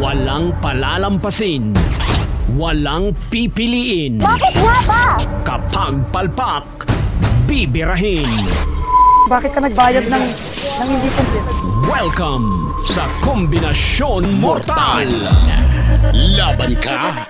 Walang palalampasin. Walang pipiliin. Bakit nga ba? Kapag palpak, bibirahin. Bakit ka nagbayad ng, ng hindi complete? Welcome sa Kombinasyon Mortal. Laban ka?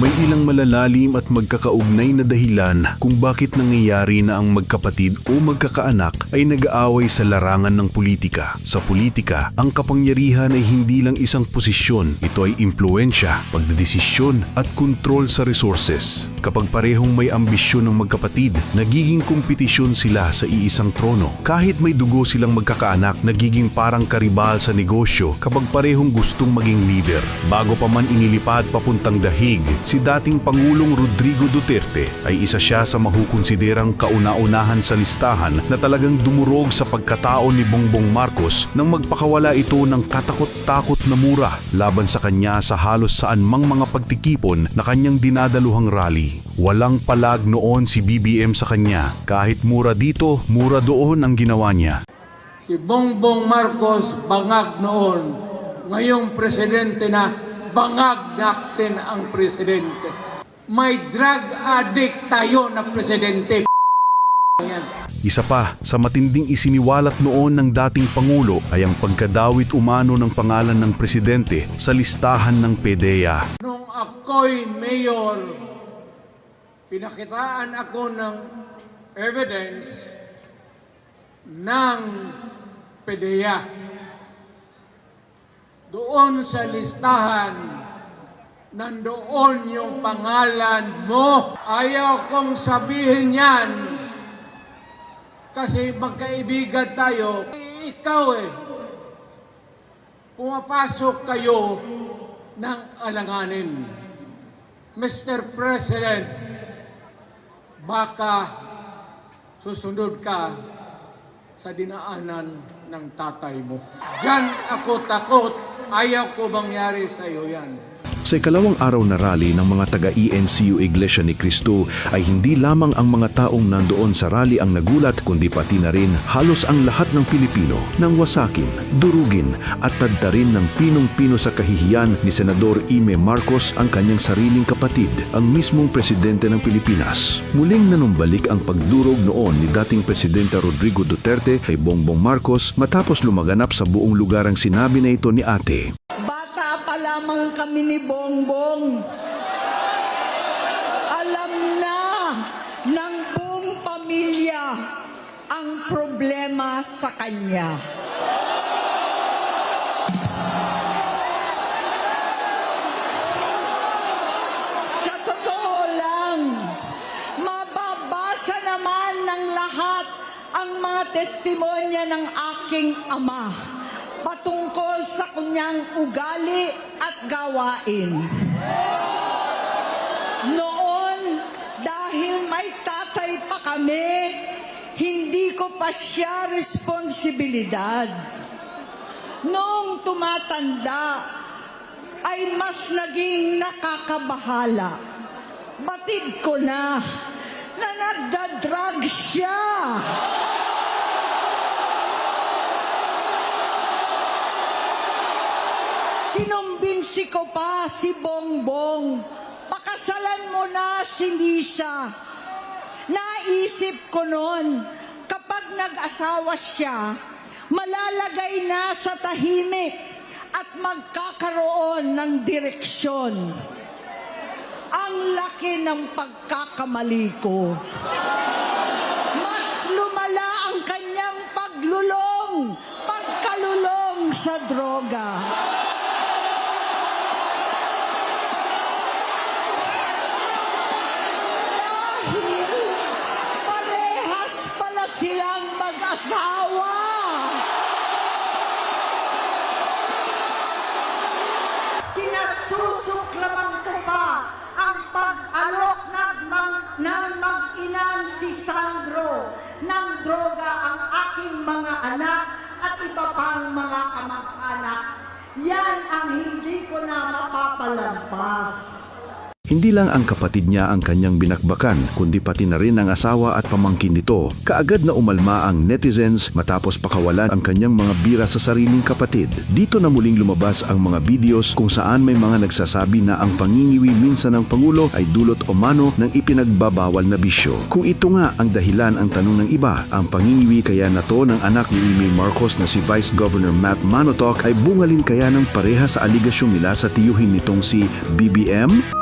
May ilang malalalim at magkakaugnay na dahilan kung bakit nangyayari na ang magkapatid o magkakaanak ay nag-aaway sa larangan ng politika. Sa politika, ang kapangyarihan ay hindi lang isang posisyon. Ito ay impluensya, pagdedesisyon at kontrol sa resources. Kapag parehong may ambisyon ng magkapatid, nagiging kompetisyon sila sa iisang trono. Kahit may dugo silang magkakaanak, nagiging parang karibal sa negosyo kapag parehong gustong maging leader. Bago pa man inilipad papuntang dahig, si dating Pangulong Rodrigo Duterte ay isa siya sa mahukonsiderang kauna-unahan sa listahan na talagang dumurog sa pagkatao ni Bongbong Marcos nang magpakawala ito ng katakot-takot na mura laban sa kanya sa halos saan mang mga pagtikipon na kanyang dinadaluhang rally. Walang palag noon si BBM sa kanya. Kahit mura dito, mura doon ang ginawa niya. Si Bongbong Marcos bangag noon. Ngayong presidente na, bangag natin ang presidente. May drug addict tayo na presidente. Isa pa, sa matinding isiniwalat noon ng dating Pangulo ay ang pagkadawit umano ng pangalan ng presidente sa listahan ng PDEA. Nung ako'y mayor, pinakitaan ako ng evidence ng PDEA. Doon sa listahan, nandoon yung pangalan mo. Ayaw kong sabihin yan kasi magkaibigan tayo. Ikaw eh, pumapasok kayo ng alanganin. Mr. President, baka susunod ka sa dinaanan ng tatay mo. Diyan ako takot. Ayaw ko mangyari sa iyo yan. Sa ikalawang araw na rally ng mga taga-ENCU Iglesia ni Cristo ay hindi lamang ang mga taong nandoon sa rally ang nagulat kundi pati na rin halos ang lahat ng Pilipino nang wasakin, durugin at tadtarin ng pinong-pino sa kahihiyan ni Senador Ime Marcos ang kanyang sariling kapatid, ang mismong presidente ng Pilipinas. Muling nanumbalik ang pagdurog noon ni dating Presidente Rodrigo Duterte kay Bongbong Marcos matapos lumaganap sa buong lugar ang sinabi na ito ni ate. Lamang kami ni Bongbong. Alam na ng buong pamilya ang problema sa kanya. Sa totoo lang, mababasa naman ng lahat ang mga testimonya ng aking ama patungkol sa kanyang ugali at gawain. Noon, dahil may tatay pa kami, hindi ko pa siya responsibilidad. Noong tumatanda, ay mas naging nakakabahala. Batid ko na na nagda-drug siya. Kinumbinsi ko pa si Bongbong. Pakasalan mo na si Lisa. Naisip ko noon, kapag nag-asawa siya, malalagay na sa tahimik at magkakaroon ng direksyon. Ang laki ng pagkakamali ko. Mas lumala ang kanyang paglulong, pagkalulong sa droga. Mag-asawa. Sinasusuklaman ko pa ang pag-alok ng, mang- ng mag-inang si Sandro ng droga ang aking mga anak at iba pang mga kamag-anak. Yan ang hindi ko na mapapalampas. Hindi lang ang kapatid niya ang kanyang binakbakan, kundi pati na rin ang asawa at pamangkin nito. Kaagad na umalma ang netizens matapos pakawalan ang kanyang mga bira sa sariling kapatid. Dito na muling lumabas ang mga videos kung saan may mga nagsasabi na ang pangingiwi minsan ng Pangulo ay dulot o mano ng ipinagbabawal na bisyo. Kung ito nga ang dahilan ang tanong ng iba, ang pangingiwi kaya na to ng anak ni Amy Marcos na si Vice Governor Matt Manotok ay bungalin kaya ng pareha sa aligasyon nila sa tiyuhin nitong si BBM?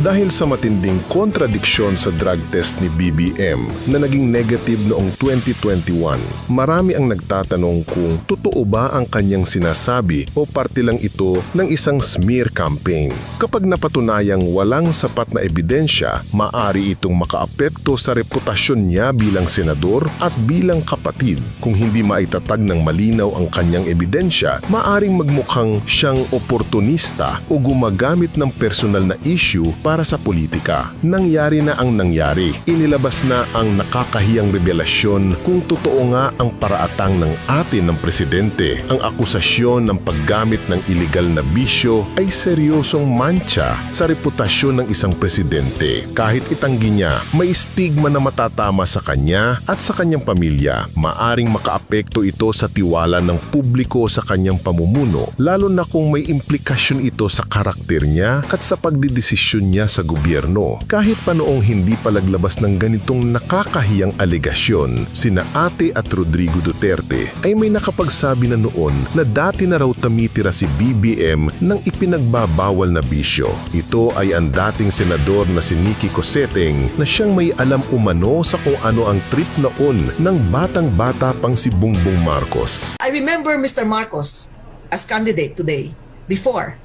Dahil sa matinding kontradiksyon sa drug test ni BBM na naging negative noong 2021, marami ang nagtatanong kung totoo ba ang kanyang sinasabi o parte lang ito ng isang smear campaign. Kapag napatunayang walang sapat na ebidensya, maari itong makaapekto sa reputasyon niya bilang senador at bilang kapatid. Kung hindi maitatag ng malinaw ang kanyang ebidensya, maaring magmukhang siyang oportunista o gumagamit ng personal na issue para sa politika. Nangyari na ang nangyari. Inilabas na ang nakakahiyang revelasyon kung totoo nga ang paraatang ng atin ng presidente. Ang akusasyon ng paggamit ng iligal na bisyo ay seryosong mancha sa reputasyon ng isang presidente. Kahit itanggi niya, may stigma na matatama sa kanya at sa kanyang pamilya. Maaring makaapekto ito sa tiwala ng publiko sa kanyang pamumuno, lalo na kung may implikasyon ito sa karakter niya at sa pagdidesisyon niya sa gobyerno. Kahit pa noong hindi pa laglabas ng ganitong nakakahiyang aligasyon, sina Ate at Rodrigo Duterte ay may nakapagsabi na noon na dati na raw tumitira si BBM ng ipinagbabawal na bisyo. Ito ay ang dating senador na si Nicky Coseteng na siyang may alam umano sa kung ano ang trip noon ng batang-bata pang si Bongbong Marcos. I remember Mr. Marcos as candidate today, before.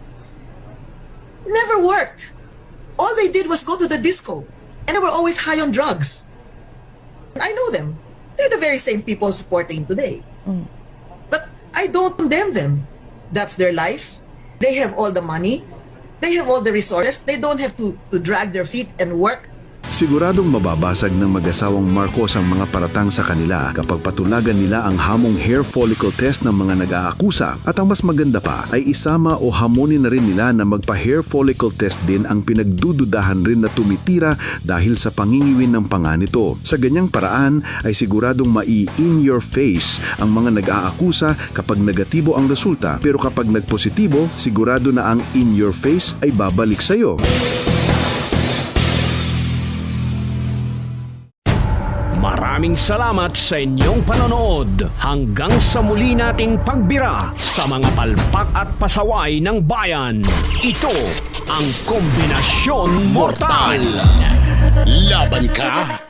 Never worked. They did was go to the disco. And they were always high on drugs. I know them. They're the very same people supporting today. But I don't condemn them. That's their life. They have all the money. They have all the resources. They don't have to, to drag their feet and work Siguradong mababasag ng mag-asawang Marcos ang mga paratang sa kanila kapag patulagan nila ang hamong hair follicle test ng mga nag-aakusa at ang mas maganda pa ay isama o hamonin na rin nila na magpa-hair follicle test din ang pinagdududahan rin na tumitira dahil sa pangingiwin ng panga nito. Sa ganyang paraan ay siguradong mai-in your face ang mga nag-aakusa kapag negatibo ang resulta pero kapag nagpositibo sigurado na ang in your face ay babalik sa'yo. Maraming salamat sa inyong panonood. Hanggang sa muli nating pagbira sa mga palpak at pasaway ng bayan. Ito ang Kombinasyon Mortal. Laban ka